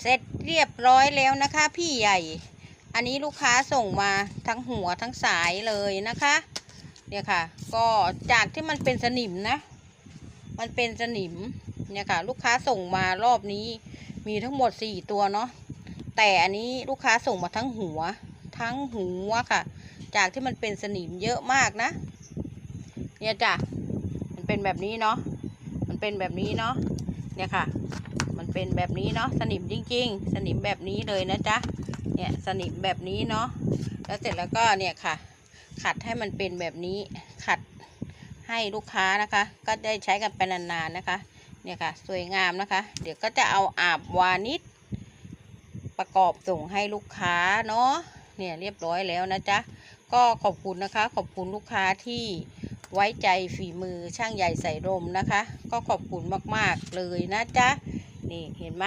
เสร็จเรียบร้อยแล้วนะคะ พี่ใหญ่ อันนี้ลูกค้าส่งมาทั้งหัวทั้งสายเลยนะคะ เนี่ยค่ะ ก็จากที่มันเป็นสนิมนะ มันเป็นสนิม เนี่ยค่ะ ลูกค้าส่งมารอบนี้มีทั้งหมดสี่ตัวเนาะ แต่อันนี้ลูกค้าส่งมาทั้งหัว ทั้งหัวค่ะ จากที่มันเป็นสนิมเยอะมากนะ เนี่ยจ้ะ มันเป็นแบบนี้เนาะ มันเป็นแบบนี้เนาะ เนี่ยค่ะ เป็นแบบนี้เนาะสนิมจริง ๆ สนิมแบบนี้เลยนะจ๊ะเนี่ยสนิมแบบนี้เนาะแล้วเสร็จแล้วก็เนี่ยค่ะ ขัดให้มันเป็นแบบนี้ขัดให้ลูกค้านะคะ ก็ได้ใช้กันไปนานๆนะคะเนี่ยค่ะสวยงามนะคะ เดี๋ยวก็จะเอาอาบวานิชประกอบส่งให้ลูกค้าเนาะเนี่ยเรียบร้อยแล้วนะจ๊ะก็ขอบคุณนะคะ ขอบคุณลูกค้าที่ไว้ใจฝีมือช่างใหญ่ใส่ลมนะคะ ก็ขอบคุณมากๆเลยนะจ๊ะ นี่เห็นไหม